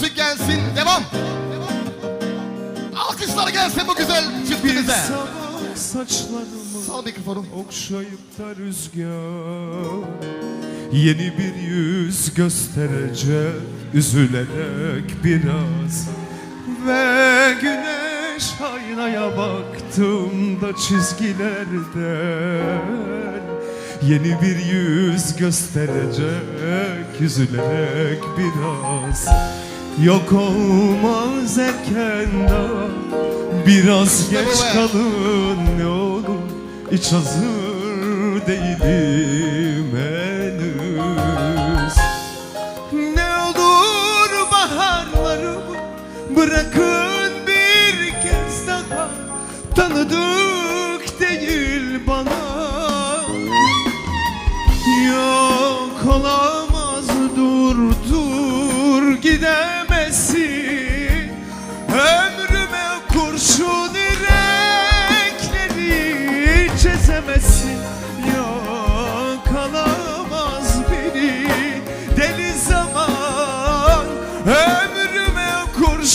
Müzik gelsin. Devam. Alkışlar gelsin bu güzel Bir çiftimize. sabah saçlarımı Sal mikrofonu. okşayıp da rüzgar Yeni bir yüz gösterecek üzülerek biraz Ve güneş aynaya baktığımda çizgilerden Yeni bir yüz gösterecek üzülerek biraz Yok olmaz erken daha. Biraz geç kalın ne olur. Hiç hazır değilim henüz. Ne olur baharlarımı Bırakın bir kez daha. Tanıdık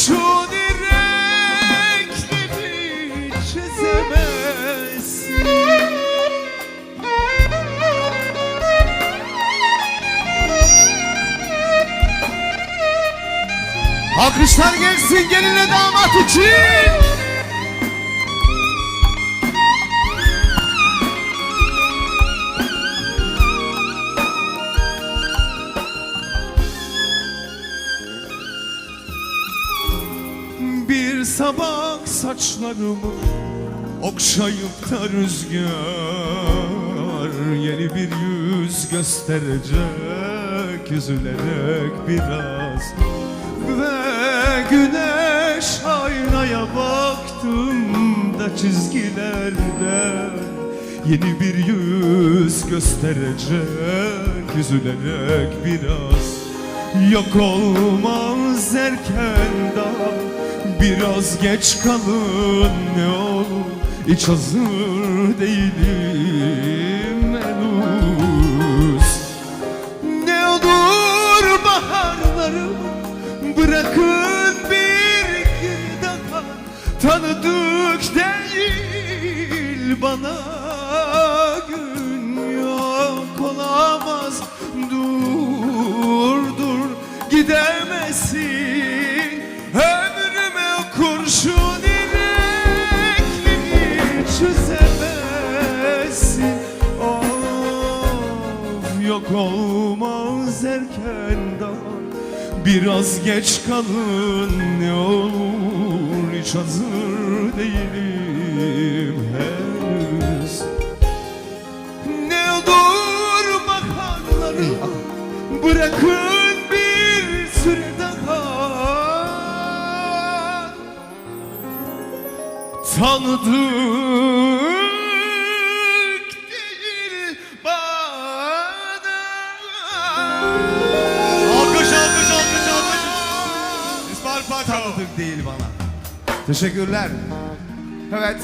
kurşun yürekleri çizemezsin Alkışlar gelsin gelinle damat için. Sabah saçlarımı okşayıp da rüzgar. Yeni bir yüz gösterecek üzülerek biraz. Ve güneş aynaya baktığımda çizgilerden Yeni bir yüz gösterecek üzülerek biraz. Yok olmaz erken daha Biraz geç kalın ne olur. Hiç hazır değilim henüz. Ne olur baharlarım Bırakın bir gün daha. Tanıdık değil bana Gün yok olamaz. Dur dur gidemezsin yok olmaz erken daha. Biraz geç kalın ne olur Hiç hazır değilim henüz. Ne olur baharlarım Bırakın bir süre daha. Tanıdık Tanıdık değil bana Teşekkürler. Evet.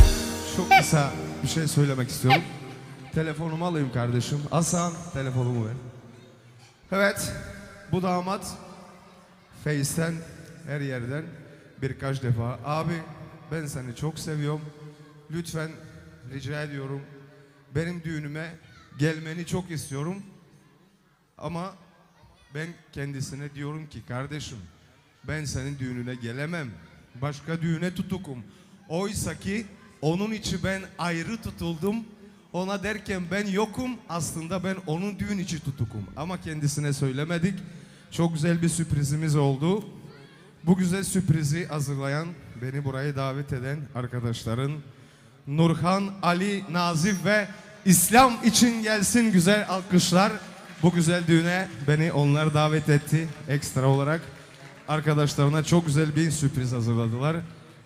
Çok kısa bir şey söylemek istiyorum. Telefonumu alayım kardeşim. Hasan telefonumu ver. Evet. Bu damat Face'ten her yerden birkaç defa abi ben seni çok seviyorum. Lütfen rica ediyorum benim düğünüme gelmeni çok istiyorum. Ama ben kendisine diyorum ki kardeşim ben senin düğününe gelemem. Başka düğüne tutukum. Oysa ki onun için ben ayrı tutuldum. Ona derken ben yokum aslında ben onun düğün içi tutukum. Ama kendisine söylemedik. Çok güzel bir sürprizimiz oldu. Bu güzel sürprizi hazırlayan, beni buraya davet eden arkadaşların Nurhan, Ali, Nazif ve İslam için gelsin güzel alkışlar. Bu güzel düğüne beni onlar davet etti ekstra olarak. Arkadaşlarına çok güzel bir sürpriz hazırladılar.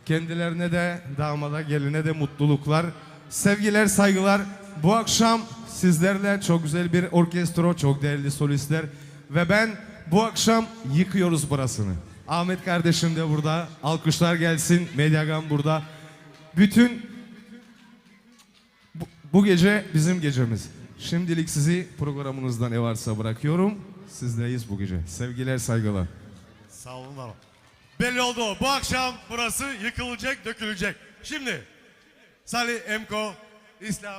Kendilerine de damada geline de mutluluklar. Sevgiler, saygılar. Bu akşam sizlerle çok güzel bir orkestro, çok değerli solistler ve ben bu akşam yıkıyoruz burasını. Ahmet kardeşim de burada. Alkışlar gelsin. Medyagan burada. Bütün bu, gece bizim gecemiz. Şimdilik sizi programınızda ne varsa bırakıyorum. Sizdeyiz bu gece. Sevgiler, saygılar. Sağ olun var. Belli oldu. Bu akşam burası yıkılacak, dökülecek. Şimdi Salih Emko, İslam